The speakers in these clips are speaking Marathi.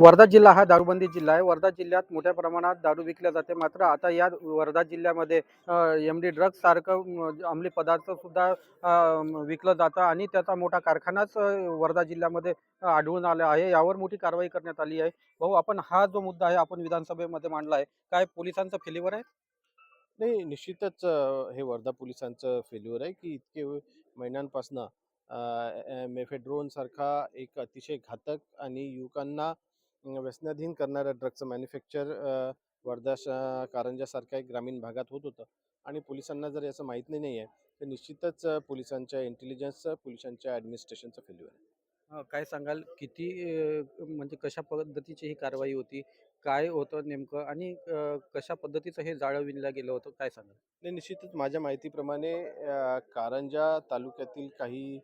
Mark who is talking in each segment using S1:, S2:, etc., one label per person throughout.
S1: वर्धा जिल्हा हा दारूबंदी जिल्हा आहे. वर्धा जिल्ह्यात मोठ्या प्रमाणात दारू विकल्या जाते. मात्र आता या वर्धा जिल्ह्यामध्ये एम डी ड्रग्ज सारखं अंमली पदार्थसुद्धा विकलं जातं आणि त्याचा मोठा कारखानाच वर्धा जिल्ह्यामध्ये आढळून आला आहे. यावर मोठी कारवाई करण्यात आली आहे. भाऊ आपण हा जो मुद्दा आहे आपण विधानसभेमध्ये मांडला आहे. काय पोलिसांचं फेलीवर आहे?
S2: नाही निश्चितच हे वर्धा पोलिसांचं फेल्युअर आहे की इतके महिन्यांपासनं मेफेड्रोन सारखा एक अतिशय घातक आणि युवकांना व्यसनाधीन करणारं ड्रगचं मॅन्युफॅक्चर वर्धा श- कारंजासारख्या ग्रामीण भागात होत होतं. आणि पोलिसांना जर याचं माहीत नाही आहे तर निश्चितच पोलिसांच्या इंटेलिजन्सचं पोलिसांच्या ॲडमिनिस्ट्रेशनचं फेल्युअर आहे.
S1: काय सांगाल? किती म्हणजे कशा पद्धतीची ही कारवाई होती? काय होतं नेमकं? आणि कशा पद्धतीचं हे जाळं विणलं गेलं होतं? काय सांगाल?
S2: नाही निश्चितच माझ्या माहितीप्रमाणे कारंजा तालुक्यातील काही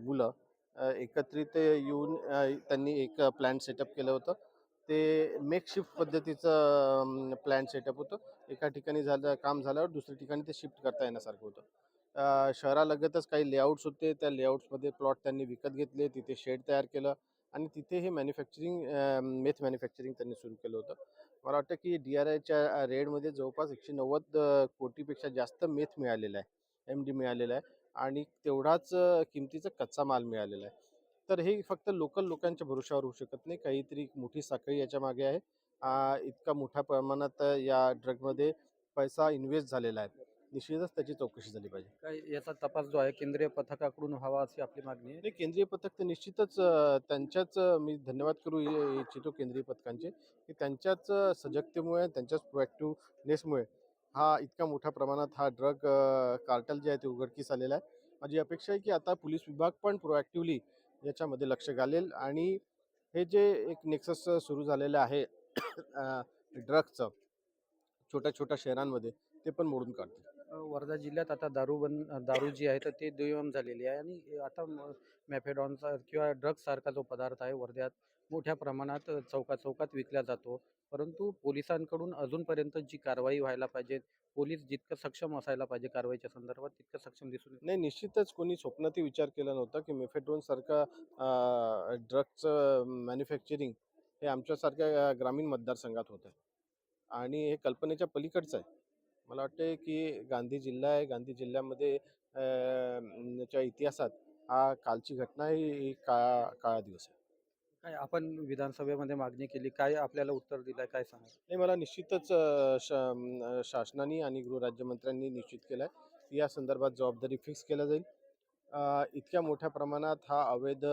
S2: मुलं एकत्रित येऊन त्यांनी एक प्लॅन सेटअप केलं होतं. ते मेकशिफ्ट पद्धतीचं प्लॅन सेटअप होतं. एका ठिकाणी झालं काम झाल्यावर दुसऱ्या ठिकाणी ते शिफ्ट करता येण्यासारखं होतं. शहरालगतच काही लेआउट्स होते. त्या लेआउट्समध्ये प्लॉट त्यांनी विकत घेतले तिथे शेड तयार केलं आणि तिथे हे मॅन्युफॅक्चरिंग मेथ मॅन्युफॅक्चरिंग त्यांनी सुरू केलं होतं. मला वाटतं की डी आर आयच्या रेडमध्ये जवळपास एकशे नव्वद कोटीपेक्षा जास्त मेथ मिळालेला आहे. एम डी मिळालेला आहे. आणि तेवढाच किमतीचा कच्चा माल मिळालेला आहे. तर हे फक्त लोकल लोकांच्या भरोशावर होऊ शकत नाही. काहीतरी मोठी साखळी याच्या मागे आहे. इतका मोठ्या प्रमाणात या ड्रगमध्ये पैसा इन्व्हेस्ट झालेला आहे. निश्चितच त्याची चौकशी झाली पाहिजे.
S1: काय याचा तपास जो आहे केंद्रीय पथकाकडून व्हावा अशी आपली मागणी आहे?
S2: केंद्रीय पथक तर निश्चितच त्यांच्याच मी धन्यवाद करू इच्छितो केंद्रीय पथकांचे की त्यांच्याच सजगतेमुळे त्यांच्याच प्रोॲक्टिव्हनेसमुळे हा इतका मोठ्या प्रमाणात हा ड्रग कार्टल जे आहे ते उघडकीस आलेला आहे. माझी अपेक्षा आहे की आता पोलीस विभाग पण प्रोॲक्टिव्हली याच्यामध्ये लक्ष घालेल आणि हे जे एक नेक्सस सुरू झालेलं आहे ड्रगचं छोट्या छोट्या शहरांमध्ये ते पण मोडून काढतील.
S1: वर्धा जिल्ह्यात आता दारू बंद दारू जी आहे तर ते दुय्यम झालेली आहे. आणि आता मॅफेडॉनचा किंवा ड्रग्जसारखा जो पदार्थ आहे वर्ध्यात मोठ्या प्रमाणात चौकात चौकात विकला जातो. परंतु पोलिसांकडून अजूनपर्यंत जी कारवाई व्हायला पाहिजे पोलीस जितकं सक्षम असायला पाहिजे कारवाईच्या संदर्भात तितकं सक्षम दिसून येत.
S2: नाही निश्चितच कोणी स्वप्नातही विचार केला नव्हता की मेफेड्रोन सारखा ड्रगचं मॅन्युफॅक्चरिंग हे आमच्यासारख्या ग्रामीण मतदारसंघात होत आहे आणि हे कल्पनेच्या पलीकडचं आहे. मला वाटतं की गांधी जिल्हा आहे. गांधी जिल्ह्यामध्ये च्या इतिहासात हा कालची घटना ही काळा काळा दिवस आहे.
S1: काय आपण विधानसभेमध्ये मागणी केली? काय आपल्याला उत्तर दिलंय? काय सांगा
S2: नाही मला निश्चितच श शासनाने आणि गृहराज्यमंत्र्यांनी निश्चित केलं आहे की या संदर्भात जबाबदारी फिक्स केल्या जाईल. इतक्या मोठ्या प्रमाणात हा अवैध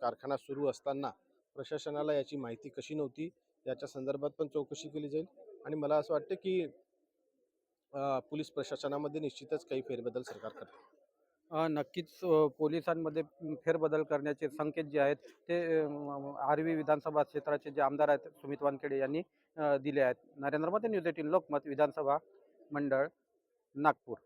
S2: कारखाना सुरू असताना प्रशासनाला याची माहिती कशी नव्हती? याच्या संदर्भात पण चौकशी केली जाईल. आणि मला असं वाटतं की पोलीस प्रशासनामध्ये निश्चितच काही फेरबदल सरकार करते.
S1: नक्कीच पोलिसांमध्ये फेरबदल करण्याचे संकेत जे आहेत ते आर्वी विधानसभा क्षेत्राचे जे आमदार आहेत सुमित वानखेडे यांनी दिले आहेत. नरेंद्र मोदी न्यूज एटीन लोकमत विधानसभा मंडळ नागपूर.